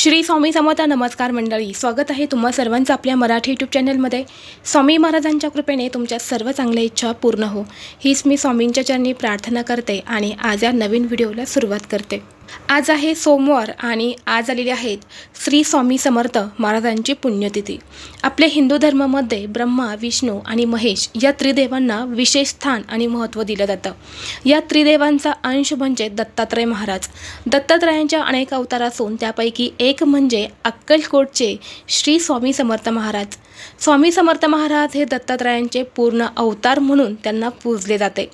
श्री स्वामी समता नमस्कार मंडळी स्वागत आहे तुम्हा सर्वांचं आपल्या मराठी यूट्यूब चॅनलमध्ये स्वामी महाराजांच्या कृपेने तुमच्या सर्व चांगल्या इच्छा पूर्ण हो. हीच मी स्वामींच्या चरणी प्रार्थना करते आणि आज या नवीन व्हिडिओला सुरुवात करते. आज आहे सोमवार आणि आज आलेले आहेत श्री स्वामी समर्थ महाराजांची पुण्यतिथी. आपल्या हिंदू धर्मामध्ये ब्रह्मा विष्णू आणि महेश या त्रिदेवांना विशेष स्थान आणि महत्त्व दिलं जातं. या त्रिदेवांचा अंश म्हणजे दत्तात्रय महाराज. दत्तात्रयांच्या अनेक अवतार असून त्यापैकी एक म्हणजे अक्कलकोटचे श्री स्वामी समर्थ महाराज. स्वामी समर्थ महाराज हे दत्तात्रयांचे पूर्ण अवतार म्हणून त्यांना पूजले जाते.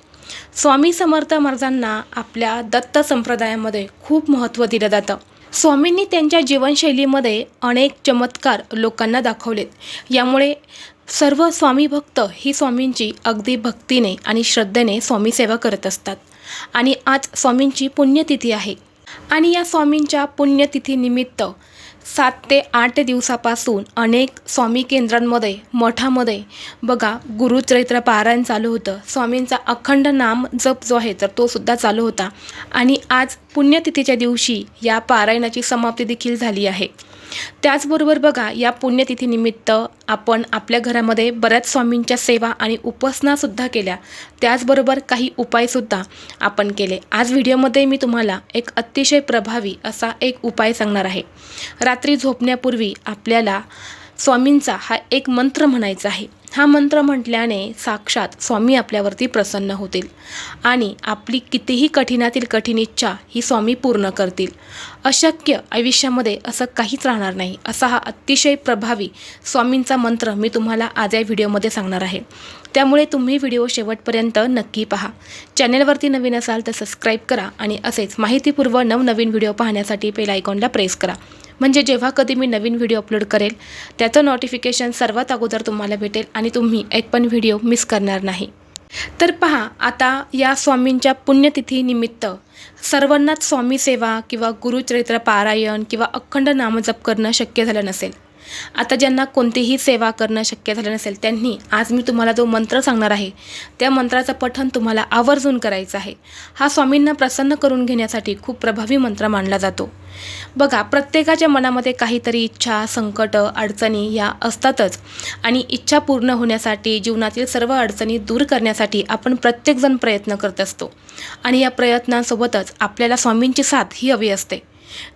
स्वामी समर्थ महाराजांना आपल्या दत्त संप्रदायामध्ये खूप महत्त्व दिलं जातं. स्वामींनी त्यांच्या जीवनशैलीमध्ये अनेक चमत्कार लोकांना दाखवलेत. यामुळे सर्व स्वामी भक्त ही स्वामींची अगदी भक्तीने आणि श्रद्धेने स्वामी सेवा करत असतात. आणि आज स्वामींची पुण्यतिथी आहे. आणि या स्वामींच्या पुण्यतिथीनिमित्त सात ते आठ दिवसापासून अनेक स्वामी केंद्रांमध्ये मठामध्ये. बघा गुरुचरित्र पारायण चालू होतं. स्वामींचा अखंड नाम जप जो आहे तर तो सुद्धा चालू होता. आणि आज पुण्यतिथीच्या दिवशी या पारायणाची समाप्ती देखील झाली आहे. त्याचबरोबर बघा या पुण्यतिथीनिमित्त आपण आपल्या घरामध्ये बऱ्याच स्वामींच्या सेवा आणि उपासनासुद्धा केल्या. त्याचबरोबर काही उपायसुद्धा आपण केले. आज व्हिडिओमध्ये मी तुम्हाला एक अतिशय प्रभावी असा एक उपाय सांगणार आहे. रात्री झोपण्यापूर्वी आपल्याला स्वामींचा हा एक मंत्र म्हणायचा आहे. हा मंत्र म्हटल्याने साक्षात स्वामी आपल्यावरती प्रसन्न होतील आणि आपली कितीही कठीणातील कठीण इच्छा ही स्वामी पूर्ण करतील. अशक्य आयुष्यामध्ये असं काहीच राहणार नाही असा हा अतिशय प्रभावी स्वामींचा मंत्र मी तुम्हाला आज या व्हिडिओमध्ये सांगणार आहे. त्यामुळे तुम्ही व्हिडिओ शेवटपर्यंत नक्की पहा. चॅनेलवरती नवीन असाल तर सबस्क्राईब करा आणि असेच माहितीपूर्व नवनवीन व्हिडिओ पाहण्यासाठी बेल आयकॉनला प्रेस करा. म्हणजे जेव्हा कधी मी नवीन व्हिडिओ अपलोड करेल त्याचं नोटिफिकेशन सर्वात अगोदर तुम्हाला भेटेल आणि तुम्ही एक पण व्हिडिओ मिस करणार नाही. तर पहा आता या स्वामींच्या पुण्यतिथीनिमित्त सर्वांनाच स्वामी सेवा किंवा गुरुचरित्र पारायण किंवा अखंड नामजप करणं शक्य झालं नसेल. आता ज्यांना कोणतीही सेवा करणं शक्य झालं नसेल त्यांनी आज मी तुम्हाला जो मंत्र सांगणार आहे त्या मंत्राचं पठण तुम्हाला आवर्जून करायचं आहे. हा स्वामींना प्रसन्न करून घेण्यासाठी खूप प्रभावी मंत्र मानला जातो. बघा प्रत्येकाच्या मनामध्ये काहीतरी इच्छा संकट अडचणी या असतातच आणि इच्छा पूर्ण होण्यासाठी जीवनातील सर्व अडचणी दूर करण्यासाठी आपण प्रत्येकजण प्रयत्न करत असतो. आणि या प्रयत्नांसोबतच आपल्याला स्वामींची साथ ही हवी असते.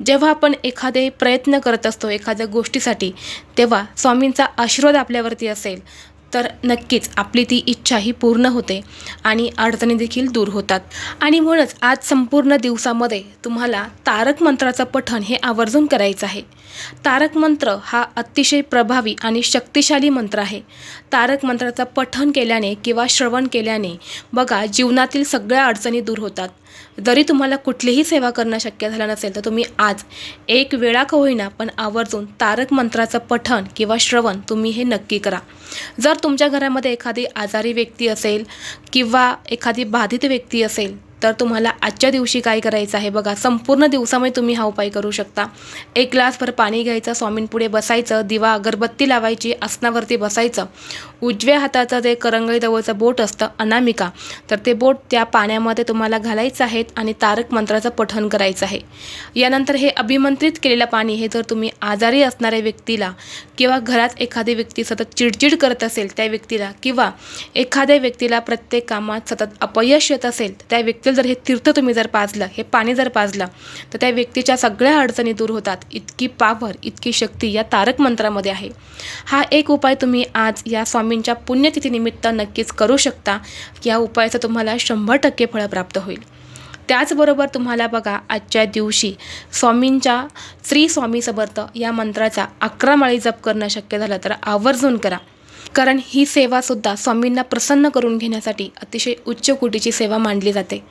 जेव्हा आपण एखादे प्रयत्न करत असतो एखाद्या गोष्टीसाठी तेव्हा स्वामींचा आशीर्वाद आपल्यावरती असेल तर नक्कीच आपली ती इच्छा ही पूर्ण होते आणि अडचणी देखील दूर होतात. आणि म्हणूनच आज संपूर्ण दिवसामध्ये तुम्हाला तारक मंत्राचं पठण हे आवर्जून करायचं आहे. तारक मंत्र हा अतिशय प्रभावी आणि शक्तिशाली मंत्र आहे. तारक मंत्राचं पठण केल्याने किंवा श्रवण केल्याने बघा जीवनातील सगळ्या अडचणी दूर होतात. जरी तुम्हाला कुठलीही सेवा करणं शक्य झालं नसेल तर तुम्ही आज एक वेळा का होईना पण आवर्जून तारक मंत्राचं पठण किंवा श्रवण तुम्ही हे नक्की करा. जर तुमच्या घरामध्ये एखादी आजारी व्यक्ती असेल किंवा एखादी बाधित व्यक्ती असेल तर तुम्हाला आजच्या दिवशी काय करायचं आहे बघा संपूर्ण दिवसामध्ये तुम्ही हा उपाय करू शकता. एक ग्लासभर पाणी घ्यायचं स्वामींपुढे बसायचं दिवा अगरबत्ती लावायची आसनावरती बसायचं. उजव्या हाताचं जे करंगळी जवळचं बोट असतं अनामिका तर ते बोट त्या पाण्यामध्ये तुम्हाला घालायचं आहे आणि तारक मंत्राचं पठण करायचं आहे. यानंतर हे अभिमंत्रित केलेलं पाणी हे जर तुम्ही आजारी असणाऱ्या व्यक्तीला किंवा घरात एखादी व्यक्ती सतत चिडचिड करत असेल त्या व्यक्तीला किंवा एखाद्या व्यक्तीला प्रत्येक कामात सतत अपयश येत असेल त्या व्यक्ती व्यक्तीला जर हे तीर्थ तुम्ही जर पाजलं हे पाणी जर पाजलं तर त्या व्यक्तीच्या सगळ्या अडचणी दूर होतात. इतकी पावर इतकी शक्ती या तारक मंत्रामध्ये आहे. हा एक उपाय तुम्ही आज या स्वामींच्या पुण्यतिथीनिमित्त नक्कीच करू शकता. या उपायाचं तुम्हाला शंभर टक्के फळं प्राप्त होईल. त्याचबरोबर तुम्हाला बघा आजच्या दिवशी स्वामींच्या श्री स्वामी समर्थ या मंत्राचा अकरा माळी जप करणं शक्य झालं तर आवर्जून करा. कारण ही सेवासुद्धा स्वामींना प्रसन्न करून घेण्यासाठी अतिशय उच्च कोटीची सेवा मांडली जाते.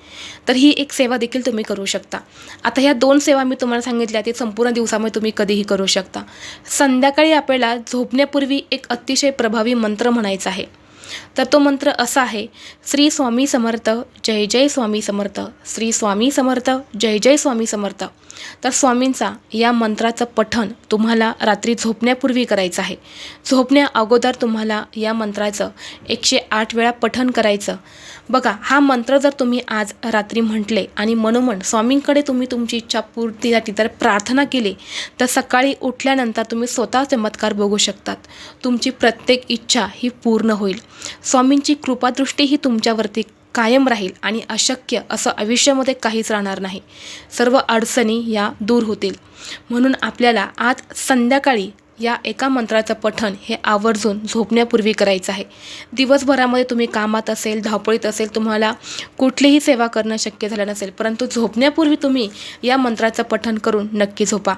तर ही एक सेवा देखील तुम्ही करू शकता. आता ह्या दोन सेवा मी तुम्हाला सांगितल्या ते संपूर्ण दिवसामध्ये तुम्ही कधीही करू शकता. संध्याकाळी आपल्याला झोपण्यापूर्वी एक अतिशय प्रभावी मंत्र म्हणायचा आहे. तर तो मंत्र असा आहे श्री स्वामी समर्थ जय जय स्वामी समर्थ श्री स्वामी समर्थ जय जय स्वामी समर्थ. तर स्वामींचा या मंत्राचं पठण तुम्हाला रात्री झोपण्यापूर्वी करायचं आहे. झोपण्या अगोदर तुम्हाला या मंत्राचं एकशे आठ वेळा पठण करायचं. बघा हा मंत्र जर तुम्ही आज रात्री म्हटले आणि मनोमन स्वामींकडे तुम्ही तुमची इच्छा पूर्तीसाठी जर प्रार्थना केली तर सकाळी उठल्यानंतर तुम्ही स्वतः चमत्कार बघू शकतात. तुमची प्रत्येक इच्छा ही पूर्ण होईल. स्वामींची कृपादृष्टी ही तुमच्यावरती कायम राहील आणि अशक्य असं आयुष्यामध्ये काहीच राहणार नाही. सर्व अडचणी या दूर होतील. म्हणून आपल्याला आज संध्याकाळी या एका मंत्राचं पठण हे आवर्जून झोपण्यापूर्वी करायचं आहे. दिवसभरामध्ये तुम्ही कामात असेल धावपळीत असेल तुम्हाला कुठलीही सेवा करणं शक्य झालं नसेल परंतु झोपण्यापूर्वी तुम्ही या मंत्राचं पठण करून नक्की झोपा.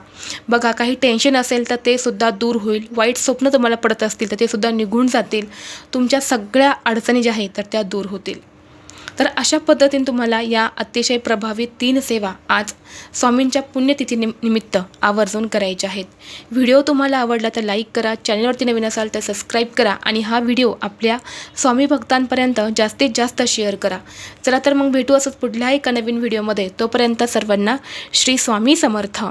बघा काही टेन्शन असेल तर ते सुद्धा दूर होईल. वाईट स्वप्न तुम्हाला पडत असतील तर ते सुद्धा निघून जातील. तुमच्या सगळ्या अडचणी ज्या आहेत तर त्या दूर होतील. तर अशा पद्धतीने तुम्हाला या अतिशय प्रभावी तीन सेवा आज स्वामींच्या पुण्यतिथी निमित्त आवर्जून करायच्या आहेत. व्हिडिओ तुम्हाला आवडला तर लाईक करा चॅनलवरती नवीन असाल तर सबस्क्राईब करा आणि हा व्हिडिओ आपल्या स्वामी भक्तांपर्यंत जास्तीत जास्त शेअर करा. चला तर मग भेटू असंच पुढल्या एका नवीन व्हिडिओमध्ये. तोपर्यंत सर्वांना श्री स्वामी समर्थ.